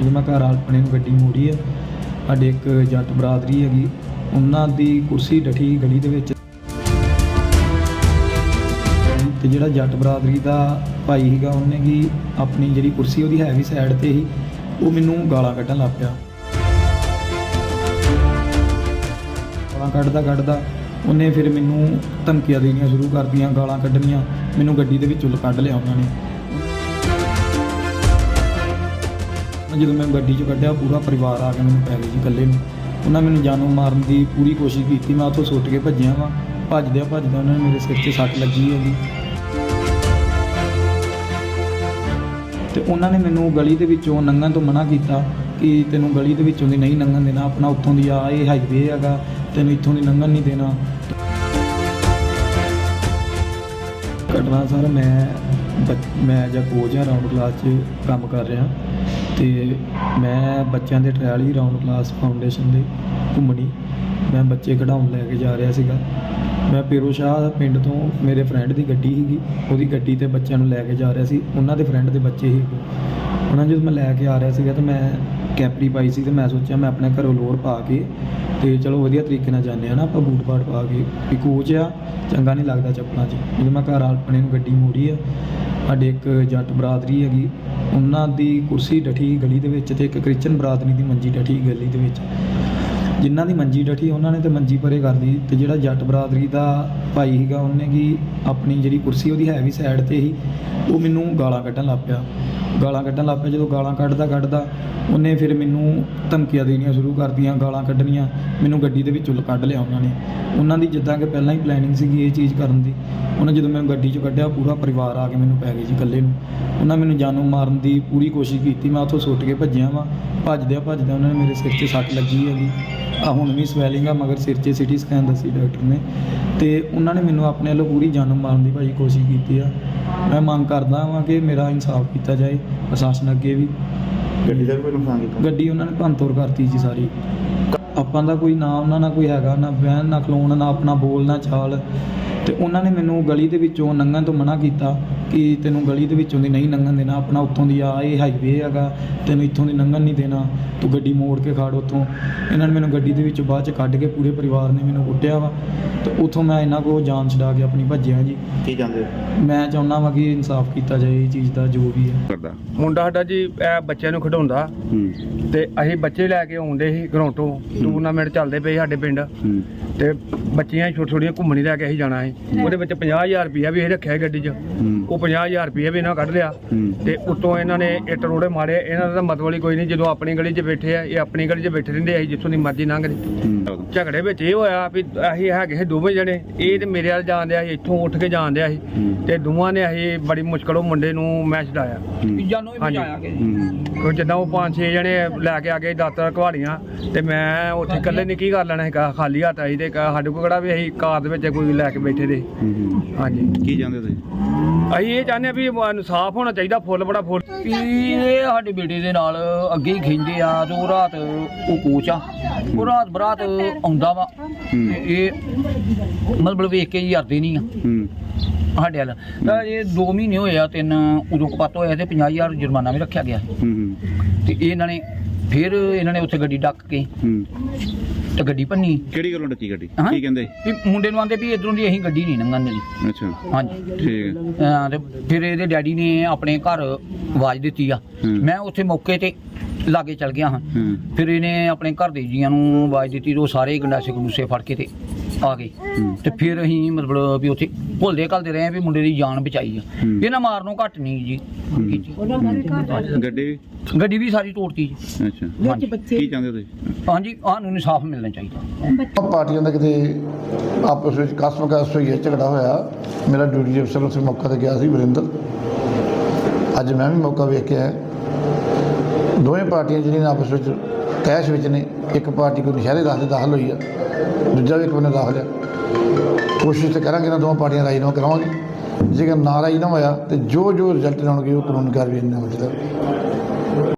ਜਦੋਂ ਮੈਂ ਘਰ ਆਪਣੇ ਨੂੰ ਗੱਡੀ ਮੋੜੀ ਆ, ਸਾਡੇ ਇੱਕ ਜੱਟ ਬਰਾਦਰੀ ਹੈਗੀ, ਉਹਨਾਂ ਦੀ ਕੁਰਸੀ ਡਠੀ ਗਲੀ ਦੇ ਵਿੱਚ। ਤੇ ਜਿਹੜਾ ਜੱਟ ਬਰਾਦਰੀ ਦਾ ਭਾਈ ਸੀਗਾ, ਉਹਨੇ ਕੀ ਆਪਣੀ ਜਿਹੜੀ ਕੁਰਸੀ ਉਹਦੀ ਹੈ ਵੀ ਸਾਈਡ ਤੇ ਹੀ, ਉਹ ਮੈਨੂੰ ਗਾਲਾਂ ਕੱਢਣ ਲੱਗ ਪਿਆ। ਗਾਲਾਂ ਕੱਢਦਾ ਕੱਢਦਾ ਉਹਨੇ ਫਿਰ ਮੈਨੂੰ ਧਮਕੀਆਂ ਦੇਣੀਆਂ ਸ਼ੁਰੂ ਕਰਤੀਆਂ, ਗਾਲਾਂ ਕੱਢਣੀਆਂ, ਮੈਨੂੰ ਗੱਡੀ ਦੇ ਵਿੱਚੋਂ ਕੱਢ ਲਿਆ ਉਹਨਾਂ ਨੇ। ਜਦੋਂ ਮੈਂ ਗੱਡੀ 'ਚ ਕੱਢਿਆ, ਪੂਰਾ ਪਰਿਵਾਰ ਆ ਕੇ ਮੈਨੂੰ ਪੈ ਗਿਆ ਜੀ ਇਕੱਲੇ ਨੂੰ। ਉਹਨਾਂ ਮੈਨੂੰ ਜਾਨੋਂ ਮਾਰਨ ਦੀ ਪੂਰੀ ਕੋਸ਼ਿਸ਼ ਕੀਤੀ। ਮੈਂ ਉੱਥੋਂ ਸੁੱਟ ਕੇ ਭੱਜਿਆ ਵਾਂ। ਭੱਜਦਿਆਂ ਭੱਜਦਿਆਂ ਉਹਨਾਂ ਨੇ ਮੇਰੇ ਸਿਰ 'ਤੇ ਸੱਟ ਲੱਗੀ ਹੈਗੀ ਤੇ ਉਹਨਾਂ ਨੇ ਮੈਨੂੰ ਗਲੀ ਦੇ ਵਿੱਚੋਂ ਲੰਘਣ ਤੋਂ ਮਨਾ ਕੀਤਾ ਕਿ ਤੈਨੂੰ ਗਲੀ ਦੇ ਵਿੱਚੋਂ ਦੀ ਨਹੀਂ ਲੰਘਣ ਦੇਣਾ, ਆਪਣਾ ਉੱਥੋਂ ਦੀ ਆ, ਇਹ ਹਾਈਵੇ ਹੈਗਾ, ਤੈਨੂੰ ਇੱਥੋਂ ਦੀ ਲੰਘਣ ਨਹੀਂ ਦੇਣਾ। ਘਟਨਾ ਸਰ, ਮੈਂ ਮੈਂ ਜਾਂ ਕੋਚ ਜਾਂ ਰਾਉਂਡ ਕਲਾਸ 'ਚ ਕੰਮ ਕਰ ਰਿਹਾ ਤੇ ਮੈਂ ਬੱਚਿਆਂ ਦੇ ਟ੍ਰਾਇਲ ਹੀ ਰਾਉਂਡ ਕਲਾਸ ਫਾਊਂਡੇਸ਼ਨ ਦੇ ਘੁੰਮਣੀ। ਮੈਂ ਬੱਚੇ ਖਿਡਾਉਣ ਲੈ ਕੇ ਜਾ ਰਿਹਾ ਸੀਗਾ। ਮੈਂ ਪੀਰੋ ਸ਼ਾਹ ਪਿੰਡ ਤੋਂ ਮੇਰੇ ਫਰੈਂਡ ਦੀ ਗੱਡੀ ਸੀਗੀ। ਉਹਦੀ ਗੱਡੀ ਤੇ ਬੱਚਿਆਂ ਨੂੰ ਲੈ ਕੇ ਜਾ ਰਿਹਾ ਸੀ। ਉਹਨਾਂ ਦੇ ਫਰੈਂਡ ਦੇ ਬੱਚੇ ਸੀ। ਉਹਨਾਂ ਨੂੰ ਜਦੋਂ ਮੈਂ ਲੈ ਕੇ ਆ ਰਿਹਾ ਸੀਗਾ ਤਾਂ ਮੈਂ ਕੈਪਰੀ ਪਾਈ ਸੀ ਤੇ ਮੈਂ ਸੋਚਿਆ ਮੈਂ ਆਪਣੇ ਘਰੋਂ ਲੋਰ ਪਾ ਕੇ ਤੇ ਚਲੋ ਵਧੀਆ ਤਰੀਕੇ ਨਾਲ ਜਾਂਦੇ ਆ ਨਾ ਆਪਾਂ ਬੂਟ ਬਾਟ ਪਾ ਕੇ। ਵੀ ਕੋਚ ਆ ਚੰਗਾ ਨਹੀਂ ਲੱਗਦਾ ਚੱਪਲਾਂ 'ਚ। ਜਦੋਂ ਮੈਂ ਘਰ ਆਪਣੇ ਨੂੰ ਗੱਡੀ ਮੋੜੀ ਆ, ਸਾਡੇ ਇੱਕ ਜੱਟ ਬਰਾਦਰੀ ਹੈਗੀ ਉਹਨਾਂ ਦੀ ਕੁਰਸੀ ਡਠੀ ਗਲੀ ਦੇ ਵਿੱਚ ਤੇ ਇੱਕ ਕ੍ਰਿਸਚਨ ਬਰਾਦਰੀ ਦੀ ਮੰਜੀ ਡਠੀ ਗਲੀ ਦੇ ਵਿੱਚ। ਜਿਨ੍ਹਾਂ ਦੀ ਮੰਜੀ ਡਠੀ ਉਹਨਾਂ ਨੇ ਤੇ ਮੰਜੀ ਪਰੇ ਕਰ ਲਈ ਤੇ ਜਿਹੜਾ ਜੱਟ ਬਰਾਦਰੀ ਦਾ ਭਾਈ ਸੀਗਾ ਉਹਨੇ ਕੀ ਆਪਣੀ ਜਿਹੜੀ ਕੁਰਸੀ ਉਹਦੀ ਹੈ ਵੀ ਸਾਈਡ ਤੇ ਸੀ ਉਹ ਮੈਨੂੰ ਗਾਲਾਂ ਕੱਢਣ ਲੱਗ ਪਿਆ। ਗਾਲਾਂ ਕੱਢਣ ਲੱਗ ਪਿਆ ਜਦੋਂ ਗਾਲਾਂ ਕੱਢਦਾ ਕੱਢਦਾ ਉਹਨੇ ਫਿਰ ਮੈਨੂੰ ਧਮਕੀਆਂ ਦੇਣੀਆਂ ਸ਼ੁਰੂ ਕਰਤੀਆਂ, ਗਾਲਾਂ ਕੱਢਣੀਆਂ। ਮੈਨੂੰ ਗੱਡੀ ਦੇ ਵਿੱਚੋਂ ਕੱਢ ਲਿਆ ਉਹਨਾਂ ਨੇ। ਉਹਨਾਂ ਦੀ ਜਿੱਦਾਂ ਕਿ ਪਹਿਲਾਂ ਹੀ ਪਲੈਨਿੰਗ ਸੀਗੀ ਇਹ ਚੀਜ਼ ਕਰਨ ਦੀ। ਉਹਨਾਂ ਜਦੋਂ ਮੈਨੂੰ ਗੱਡੀ 'ਚੋਂ ਕੱਢਿਆ, ਪੂਰਾ ਪਰਿਵਾਰ ਆ ਕੇ ਮੈਨੂੰ ਪੈ ਗਈ ਜੀ ਇਕੱਲੇ ਨੂੰ। ਉਹਨਾਂ ਮੈਨੂੰ ਜਾਨੋਂ ਮਾਰਨ ਦੀ ਪੂਰੀ ਕੋਸ਼ਿਸ਼ ਕੀਤੀ। ਮੈਂ ਉੱਥੋਂ ਸੁੱਟ ਕੇ ਭੱਜਿਆ ਵਾਂ। ਭੱਜਦਿਆਂ ਭੱਜਦਿਆਂ ਉਹਨਾਂ ਨੇ ਮੇਰੇ ਸਿਰ 'ਤੇ ਸੱਟ ਲੱਗੀ ਹੈਗੀ। ਆ ਹੁਣ ਵੀ ਸਵੈਲਿੰਗ ਆ, ਮਗਰ ਸਿਰ 'ਚ ਸਿਟੀ ਸਕੈਨ ਦੱਸੀ ਡਾਕਟਰ ਨੇ। ਤੇ ਉਹਨਾਂ ਨੇ ਮੈਨੂੰ ਆਪਣੇ ਵੱਲੋਂ ਪੂਰੀ ਜਾਨੋਂ ਮਾਰਨ ਦੀ ਭਾਜੀ ਕੋਸ਼ਿਸ਼ ਕੀਤੀ ਆ। ਮੈਂ ਮੰਗ ਕਰਦਾ ਹਾਂ ਕਿ ਮੇਰਾ ਇਨਸਾਫ ਕੀਤਾ ਜਾਏ ਪ੍ਰਸ਼ਾਸਨ ਅੱਗੇ ਵੀ। ਗੱਡੀ ਦਾ ਕੋਈ ਨੁਕਸਾਨ ਕੀਤਾ? ਗੱਡੀ ਉਹਨਾਂ ਨੇ ਭੰਨਤੋੜ ਕਰਤੀ ਜੀ ਸਾਰੀ। ਆਪਾਂ ਦਾ ਕੋਈ ਨਾਮ ਨਾ ਨਾ ਕੋਈ ਹੈਗਾ ਨਾ ਬਹਿਣ ਨਾ ਖਲੋਣ ਨਾ ਆਪਣਾ ਬੋਲ ਨਾ ਚਾਲ। ਤੇ ਉਹਨਾਂ ਨੇ ਮੈਨੂੰ ਗਲੀ ਦੇ ਵਿੱਚੋਂ ਲੰਘਣ ਤੋਂ ਮਨਾ ਕੀਤਾ। ਕਿ ਤੈਨੂੰ ਗਲੀ ਦੇ ਵਿੱਚੋਂ ਦੀ ਨਹੀਂ ਲੰਘਣ ਦੇਣਾ ਆਪਣਾ ਉੱਥੋਂ ਦੀ ਆ ਇਹ ਹਾਈਵੇ ਹੈਗਾ ਤੈਨੂੰ ਇੱਥੋਂ ਦੀ ਲੰਘਣ ਨਹੀਂ ਦੇਣਾ ਤੂੰ ਗੱਡੀ ਮੋੜ ਕੇ ਖੜ ਉੱਥੋਂ। ਇਹਨਾਂ ਨੇ ਮੈਨੂੰ ਗੱਡੀ ਦੇ ਵਿੱਚੋਂ ਬਾਅਦ ਚ ਕੱਢ ਕੇ ਪੂਰੇ ਪਰਿਵਾਰ ਨੇ ਮੈਨੂੰ ਕੁੱਟਿਆ ਵਾ। ਤੇ ਉੱਥੋਂ ਮੈਂ ਇਹਨਾਂ ਕੋਲ ਜਾਨ ਛਡਾ ਕੇ ਆਪਣੀ ਭੱਜਿਆ ਜੀ। ਕੀ ਜਾਂਦੇ ਮੈਂ ਚਾਹੁੰਦਾ ਵਾਂ ਕਿ ਇਨਸਾਫ ਕੀਤਾ ਜਾਏ ਇਹ ਚੀਜ਼ ਦਾ ਜੋ ਵੀ ਹੈ। ਕਰਦਾ। ਮੁੰਡਾ ਸਾਡਾ ਜੀ ਇਹ ਬੱਚਿਆਂ ਨੂੰ ਖਿਡਾਉਂਦਾ। ਹੂੰ। ਤੇ ਅਸੀਂ ਬੱਚੇ ਲੈ ਕੇ ਆਉਂਦੇ ਸੀ ਘਰੋਂ ਤੋਂ। ਟੂਰਨਾਮੈਂਟ ਚੱਲਦੇ ਪਏ ਸਾਡੇ ਪਿੰਡ। ਹੂੰ। ਤੇ ਬੱਚੀਆਂ ਛੋਟੀ ਛੋਟੀਆਂ ਘੁੰਮਣੀ ਲੈ ਕੇ ਅਸੀਂ ਜਾਣਾ ਸੀ। ਉਹਦੇ ਵਿੱਚ 50000 ਰੁਪਇਆ ਵੀ ਇਹ ਰੱਖਿਆ ਸੀ ਗੱਡੀ 'ਚ। ਉਹ 50000 ਰੁਪਇਆ ਵੀ ਇਹਨਾਂ ਕੱਢ ਲਿਆ। ਤੇ ਉੱਤੋਂ ਇਹਨਾਂ ਨੇ ਇੱਟ ਰੋੜੇ ਮਾਰੇ। ਇਹਨਾਂ ਦਾ ਤਾਂ ਮਤਲਬ ਹੀ ਕੋਈ ਨਹੀਂ ਜਦੋਂ ਆਪਣੀ ਗਲੀ 'ਚ ਬੈਠੇ ਆ ਇਹ ਆਪਣੀ ਗਲੀ 'ਚ ਬੈਠੇ ਰਹਿੰਦੇ ਅਸੀਂ ਜਿੱਥੋਂ ਦੀ ਮਰਜ਼ੀ ਲੰਘਦੇ ਹੂੰ। ਝਗੜੇ ਵਿੱਚ ਇਹ ਹੋਇਆ ਵੀ ਅਸੀਂ ਹੈਗੇ ਸੀ ਦੋਵੇਂ ਜਣੇ। ਇਹ ਤੇ ਮੇਰੇ ਵੱਲ ਜਾਣ ਸੀ ਇੱਥੋਂ ਉੱਠ ਕੇ ਜਾਣ ਡਿਆ ਸੀ। ਤੇ ਦੋਵਾਂ ਨੇ ਅਸੀਂ ਬੜੀ ਮੁਸ਼ਕਲੋਂ ਮੁੰਡੇ ਨੂੰ ਮੈਂ ਛਡਾਇਆ। ਹੂੰ। ਜਾਨੋਂ ਵੀ ਬਚਾਇਆ ਹੂੰ। ਕੋਈ ਜਿੱਦਾਂ ਉਹ ਪੰਜ ਛੇ ਜਣੇ ਲੈ ਕੇ ਆ ਗਏ ਦਾਤਰ ਘਵਾੜੀਆਂ ਤੇ ਮੈਂ ਉੱਥੇ ਇਕੱਲੇ ਨੇ ਕੀ ਕਰ ਲੈਣਾ ਸੀ ਖਾਲੀ ਹੱਥ ਆਈ ਤੇ ਕਾ- ਸਾਡੇ ਕੋਲ ਕਿਹੜਾ ਵੀ ਅਸੀਂ ਕਾਰ ਦੇ ਵਿੱਚ ਕੋਈ ਲੈ ਕੇ ਬੈਠੇ ਦੇ। ਹਾਂਜੀ। ਕੀ ਜਾਂਦੇ ਤੁਸੀਂ? ਅਸੀਂ ਇਹ ਚਾਹੁੰਦੇ ਆ ਵੀ ਇਨਸਾਫ ਹੋਣਾ ਚਾਹੀਦਾ ਫੁੱਲ ਬੜਾ ਫੁੱਲ। ਵੀ ਇਹ ਸਾਡੇ ਬੇਟੇ ਦੇ ਨਾਲ ਅੱਗੇ ਹੀ ਖਿੰਦੇ ਆ ਉਹ ਰਾਤ ਉਹ ਕੋਚ ਆ। ਉਹ ਰਾਤ ਬਰਾਤ ਆਉਂਦਾ ਵਾ। ਤੇ ਇਹ ਮਤਲਬ ਵੇਖ ਕੇ ਹੀ ਹਰਦੇ ਨਹੀਂ ਆ। ਹੂੰ। ਸਾਡੇ ਵੱਲ। ਤਾਂ ਇਹ 2 ਮਹੀਨੇ ਹੋਏ ਆ ਤਿੰਨ ਉਦੋਂ ਕਪੱਤ ਹੋਇਆ ਤੇ 50000 ਜੁਰਮਾਨਾ ਵੀ ਰੱਖਿਆ ਗਿਆ। ਹੂੰ ਤੇ ਇਹਨਾਂ ਨੇ ਫਿਰ ਇਹਨਾਂ ਨੇ ਉੱਥੇ ਗੱਡੀ ਡੱਕ ਕੇ ਹੂੰ। ਤੇ ਗੱਡੀ ਭੰਨੀ ਕਿਹੜੀ ਗੱਲੋਂ ਡੱਕੀ ਗੱਡੀ? ਹਾਂ। ਕੀ ਕਹਿੰਦੇ? ਵੀ ਮੁੰਡੇ ਨੂੰ ਆਂਦੇ ਵੀ ਇਧਰੋਂ ਦੀ ਅਸੀਂ ਗੱਡੀ ਨਹੀਂ ਲੰਘਣ ਦੇਣੀ। ਅੱਛਾ। ਹਾਂਜੀ। ਠੀਕ ਹੈ। ਅਹ ਤੇ ਫਿਰ ਇਹਦੇ ਡੈਡੀ ਨੇ ਆਪਣੇ ਘਰ ਆਵਾਜ਼ ਦਿੱਤੀ ਆ। ਹੂੰ। ਮੈਂ ਉੱਥੇ ਮੌਕੇ ਤੇ ਲਾਗੇ ਚਲ ਗਿਆ ਹਾਂ। ਹੂੰ। ਫਿਰ ਇਹਨੇ ਆਪਣੇ ਘਰ ਦੇ ਜੀਆਂ ਨੂੰ ਆਵਾਜ਼ ਦਿੱਤੀ ਤੇ ਉਹ ਸਾਰੇ ਗੰਡਾਸੇ ਗੰਡੂਸੇ ਫੜ ਕੇ ਤੇ ਆ ਗਏ ਹੂੰ। ਤੇ ਫਿਰ ਅਸੀਂ ਮਤਲਬ ਵੀ ਉੱਥੇ ਭੁੱਲਦੇ ਘਲਦੇ ਰਹੇ ਵੀ ਮੁੰਡੇ ਦੀ ਜਾਨ ਬਚਾਈ ਆ। ਹੂੰ। ਇਹਨਾਂ ਮਾਰਨੋਂ ਘੱਟ ਨਹੀਂ ਜੀ। ਹੂੰ। ਕੀਤੀ। ਗੱਡੀ ਵੀ? ਗੱਡੀ ਵੀ ਸਾਰੀ ਤੋੜਤੀ ਜੀ। ਅੱਛਾ। ਹਾਂਜੀ। ਕੀ ਚਾਹੁੰਦੇ ਤੁਸੀਂ? ਹਾਂਜੀ ਸਾਨੂੰ ਇਨਸਾਫ ਮਿਲਣਾ ਚਾਹੀਦਾ। ਪਾਰਟੀਆਂ ਦਾ ਕਿਤੇ ਆਪਸ ਵਿੱਚ ਕਸਮ ਕਸ ਹੋਈ ਹੈ ਝਗੜਾ ਹੋਇਆ। ਮੇਰਾ ਡਿਊਟੀ ਅਫਸਰ ਉੱਥੇ ਮੌਕਾ ਤੇ ਗਿਆ ਸੀ ਵਰਿੰਦਰ। ਅੱਜ ਮੈਂ ਵੀ ਮੌਕਾ ਵੇਖ ਕੇ ਆਇਆ ਦੋਵੇਂ ਪਾਰਟੀਆਂ ਜਿਹੜੀਆਂ ਆਪਸ ਵਿੱਚ ਤੈਸ਼ ਵਿੱਚ ਨੇ, ਇੱਕ ਪਾਰਟੀ ਕੋਈ ਨਸ਼ਹਿਰੇ ਦਾਖਲ ਦਾਖਲ ਹੋਈ ਆ, ਦੂਜਾ ਵੀ ਇੱਕ ਬੰਨੇ ਦਾਖਲ ਆ। ਕੋਸ਼ਿਸ਼ ਤੇ ਕਰਾਂਗੇ ਨਾ ਦੋਵਾਂ ਪਾਰਟੀਆਂ ਰਾਈ ਨਾ ਕਰਾਵਾਂਗੇ ਜੇਕਰ ਨਾ ਰਾਈ ਨਾ ਹੋਇਆ ਤੇ ਜੋ ਜੋ ਰਿਜ਼ਲਟ ਆਉਣਗੇ ਉਹ ਕਾਨੂੰਨ ਕਾਰਵਾਈ ਨਾਲ ਹੋ ਜਾਏਗਾ